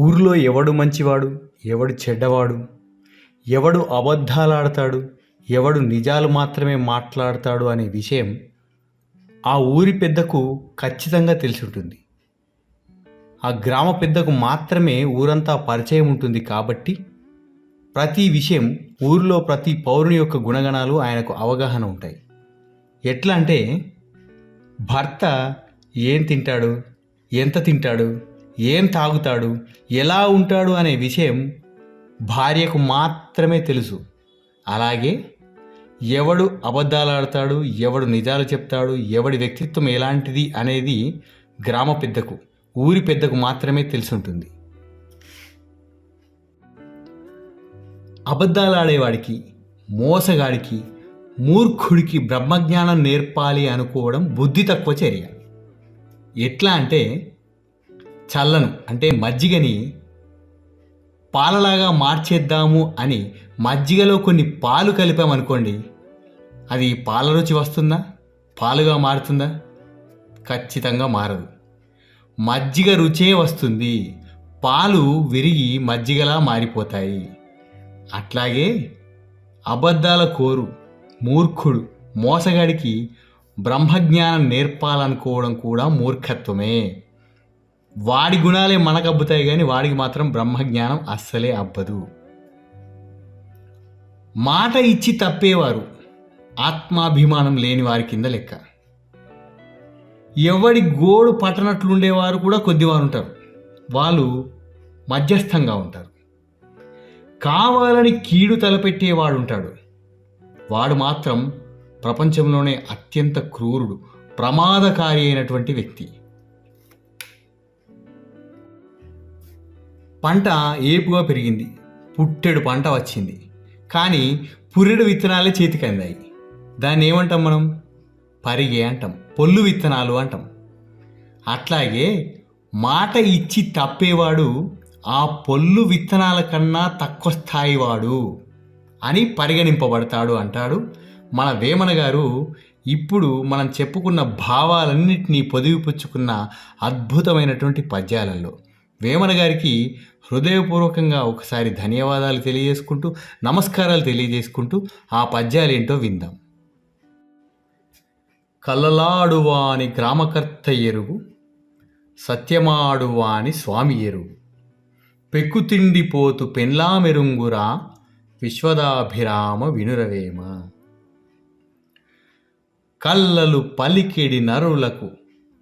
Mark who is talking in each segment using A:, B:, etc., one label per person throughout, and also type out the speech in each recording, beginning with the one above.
A: ఊర్లో ఎవడు మంచివాడు? ఎవడు చెడ్డవాడు? ఎవడు అబద్ధాలాడతాడు? ఎవడు నిజాలు మాత్రమే మాట్లాడతాడు అనే విషయం ఆ ఊరి పెద్దకు ఖచ్చితంగా తెలిసి ఉంటుంది ఆ గ్రామ పెద్దకు మాత్రమే ఊరంతా పరిచయం ఉంటుంది కాబట్టి ప్రతి విషయం ఊరిలో ప్రతి పౌరుని యొక్క గుణగణాలు ఆయనకు అవగాహన ఉంటాయి. ఎట్లా అంటే భర్త ఏం తింటాడు? ఎంత తింటాడు? ఏం తాగుతాడు? ఎలా ఉంటాడు అనే విషయం భార్యకు మాత్రమే తెలుసు. అలాగే ఎవడు అబద్ధాలు ఆడతాడు ఎవడు నిజాలు చెప్తాడు ఎవడి వ్యక్తిత్వం ఎలాంటిది అనేది గ్రామ పెద్దకు ఊరి పెద్దకు మాత్రమే తెలుసుంటుంది. అబద్ధాలు ఆడేవాడికి మోసగాడికి మూర్ఖుడికి బ్రహ్మజ్ఞానం నేర్పాలి అనుకోవడం బుద్ధి తక్కువ చర్య. ఎట్లా అంటే చల్లను అంటే మజ్జిగని పాలలాగా మార్చేద్దాము అని మజ్జిగలో కొన్ని పాలు కలిపామనుకోండి అది పాల రుచి వస్తుందా? పాలుగా మారుతుందా? ఖచ్చితంగా మారదు. మజ్జిగ రుచే వస్తుంది. పాలు విరిగి మజ్జిగలా మారిపోతాయి. అట్లాగే అబద్ధాల కోరు మూర్ఖుడు మోసగాడికి బ్రహ్మజ్ఞానం నేర్పాలనుకోవడం కూడా మూర్ఖత్వమే. వాడి గుణాలే మనకు అబ్బుతాయి కానీ వాడికి మాత్రం బ్రహ్మజ్ఞానం అస్సలే అబ్బదు. మాట ఇచ్చి తప్పేవారు. ఆత్మాభిమానం లేని వారి కింద లెక్క. ఎవడి గోడు పట్టనట్లుండేవారు కూడా కొద్దివారు ఉంటారు వాళ్ళు మధ్యస్థంగా ఉంటారు. కావాలని కీడు తలపెట్టేవాడు ఉంటాడు వాడు మాత్రం ప్రపంచంలోనే అత్యంత క్రూరుడు ప్రమాదకారి అయినటువంటి వ్యక్తి. పంట ఏపుగా పెరిగింది. పుట్టెడు పంట వచ్చింది. కానీ పుర్రెడు విత్తనాలే చేతికి అందాయి. దాన్ని ఏమంటాం మనం? పరిగే అంటాం. పొల్లు విత్తనాలు అంటాం. అట్లాగే మాట ఇచ్చి తప్పేవాడు ఆ పొల్లు విత్తనాల కన్నా తక్కువ స్థాయివాడు అని పరిగణింపబడతాడు అంటాడు మన వేమన గారు. ఇప్పుడు మనం చెప్పుకున్న భావాలన్నింటినీ పొదిగిపుచ్చుకున్న అద్భుతమైనటువంటి పద్యాలలో. వేమన గారికి హృదయపూర్వకంగా ఒకసారి ధన్యవాదాలు తెలియజేసుకుంటూ నమస్కారాలు తెలియజేసుకుంటూ ఆ పద్యాలేంటో విందాం. కలలాడువాని గ్రామకర్త ఎరుగు సత్యమాడువాని స్వామి ఎరుగు పెక్కుతిండిపోతు పెన్లామెరుంగురా విశ్వదాభిరామ వినురవేమ. కళ్ళలు పలికెడి నరులకు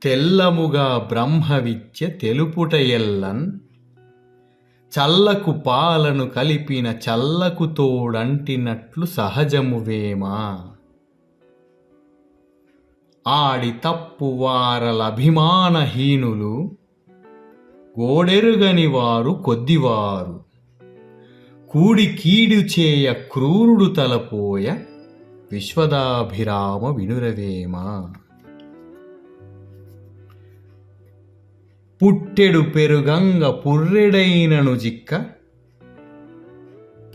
A: తెల్లముగా బ్రహ్మవిద్య తెలుపుట ఎల్లన్. చల్లకు పాలను కలిపిన చల్లకు తోడంటినట్లు సహజమువేమా ఆడి తప్పు వారలభిమానహీనులు గోడెరుగని వారు కొద్దివారు. కూడి కీడు చేయ క్రూరుడు తలపోయ విశ్వదాభిరామ వినురవేమ. పుట్టెడు పెరుగంగ పుర్రెడైనను జిక్క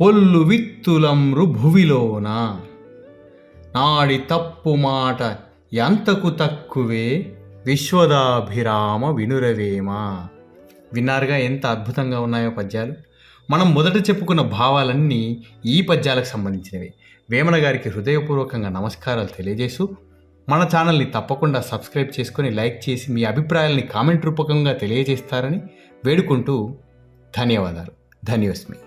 A: పొల్లు విత్తులమ్రు భువిలోన. నాడి తప్పు మాట ఎంతకు తక్కువే? విశ్వదాభిరామ వినురవేమ? విన్నారుగా ఎంత అద్భుతంగా ఉన్నాయో పద్యాలు? మనం మొదట చెప్పుకున్న భావాలన్నీ ఈ పద్యాలకు సంబంధించినవి. వేమన గారికి హృదయపూర్వకంగా నమస్కారాలు తెలియజేస్తూ మన ఛానల్ని తప్పకుండా సబ్స్క్రైబ్ చేసుకొని లైక్ చేసి మీ అభిప్రాయాల్ని కామెంట్ రూపకంగా తెలియజేస్తారని వేడుకుంటూ ధన్యవాదాలు. ధన్యోస్మి